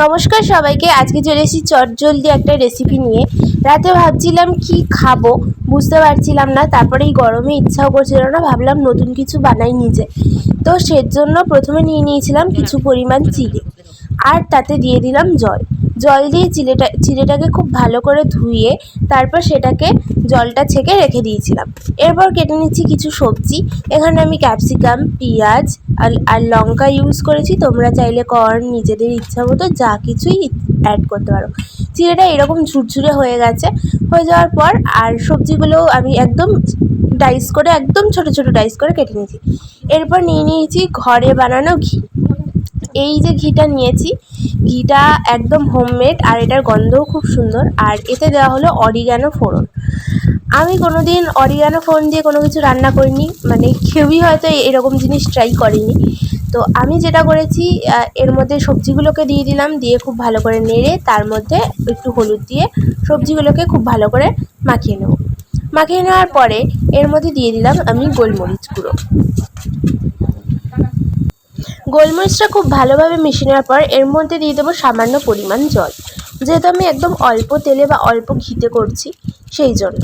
নমস্কার সবাইকে। আজকে চলে এসেছি চটজলদি একটা রেসিপি নিয়ে। রাতে ভাবছিলাম কি খাব, বুঝতে পারছিলাম না। তারপরে এই গরমে ইচ্ছাও করছিল না, ভাবলাম নতুন কিছু বানাই নিজে। তো সেজন্য প্রথমে নিয়ে নিয়েছিলাম কিছু পরিমাণ চিড়ে আর তাতে দিয়ে দিলাম জল। জল দিয়ে চিলেটা চিড়েটাকে খুব ভালো করে ধুয়ে তারপর সেটাকে জলটা ছেঁকে রেখে দিয়েছিলাম। এরপর কেটে নিচ্ছি কিছু সবজি। এখানে আমি ক্যাপসিকাম, পেঁয়াজ আর আর লঙ্কা ইউজ করেছি। তোমরা চাইলে কর্ন নিজেদের ইচ্ছা মতো যা কিছুই অ্যাড করতে পারো। চিড়েটা এরকম ঝুরঝুরে হয়ে গেছে। হয়ে যাওয়ার পর আর সবজিগুলো আমি একদম ডাইস করে, একদম ছোট ছোট ডাইস করে কেটে নিয়েছি। এরপর নিয়ে নিয়েছি ঘরে বানানো ঘি। এই যে ঘিটা নিয়েছি, ঘিটা একদম হোমমেড আর এটার গন্ধও খুব সুন্দর। আর এতে দেওয়া হলো অরিগানো ফোড়ন। আমি কোনো দিন অরিগ্যানো ফোড়ন দিয়ে কোনো কিছু রান্না করিনি মানে কেউই হয়তো এরকম জিনিস ট্রাই করেনি। তো আমি যেটা করেছি এর মধ্যে সবজিগুলোকে দিয়ে দিলাম, দিয়ে খুব ভালো করে নেড়ে, তার মধ্যে একটু হলুদ দিয়ে সবজিগুলোকে খুব ভালো করে মাখিয়ে নেব। মাখিয়ে নেওয়ার পরে এর মধ্যে দিয়ে দিলাম আমি গোলমরিচ গুঁড়ো। গোলমরিচটা খুব ভালোভাবে মিশিয়ে নেওয়ার পর এর মধ্যে দিয়ে দেবো সামান্য পরিমাণ জল। যেহেতু আমি একদম অল্প তেলে বা অল্প ঘিতে করছি সেই জন্য।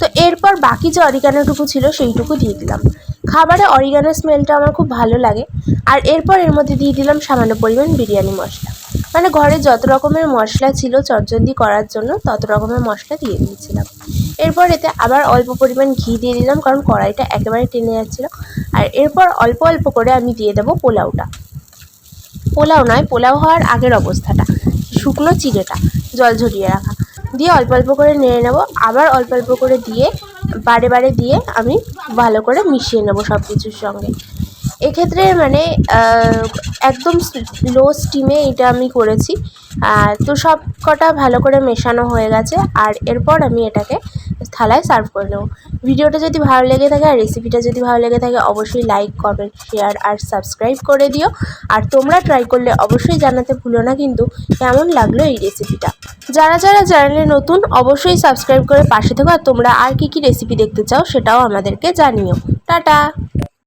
তো এরপর বাকি যে অরিগানোটুকু ছিল সেইটুকু দিয়ে দিলাম। খাবারে অরিগানো স্মেলটা আমার খুব ভালো লাগে। আর এরপর এর মধ্যে দিয়ে দিলাম সামান্য পরিমাণ বিরিয়ানি মশলা। মানে ঘরে যত রকমের মশলা ছিল চটজলদি করার জন্য তত রকমের মশলা দিয়ে দিয়েছিলাম। এরপর এতে আবার অল্প পরিমাণ ঘি দিয়ে দিলাম, কারণ কড়াইটা একেবারে টেনে যাচ্ছিল। আর এরপর অল্প অল্প করে আমি দিয়ে দেবো পোলাওটা। পোলাও নয়, পোলাও হওয়ার আগের অবস্থাটা, শুকনো চিড়েটা, জল ঝরিয়ে রাখা। দিয়ে অল্প অল্প করে নেড়ে নেব, আবার অল্প অল্প করে দিয়ে, বারে বারে দিয়ে আমি ভালো করে মিশিয়ে নেব সব কিছুর সঙ্গে। এক্ষেত্রে মানে একদম লো স্টিমে এটা আমি করেছি। তো সব কটা ভালো করে মেশানো হয়ে গেছে। আর এরপর আমি এটাকে থালায় সার্ভ করে নেব। ভিডিওটা যদি ভালো লেগে থাকে আর রেসিপিটা যদি ভালো লেগে থাকে, অবশ্যই লাইক কমেন্ট শেয়ার আর সাবস্ক্রাইব করে দিও। আর তোমরা ট্রাই করলে অবশ্যই জানাতে ভুলো না কিন্তু কেমন লাগল এই রেসিপিটা যারা যারা চ্যানেলে নতুন, অবশ্যই সাবস্ক্রাইব করে পাশে থাকো আর তোমরা আর কী কী রেসিপি দেখতে চাও সেটাও আমাদেরকে জানিও। টাটা!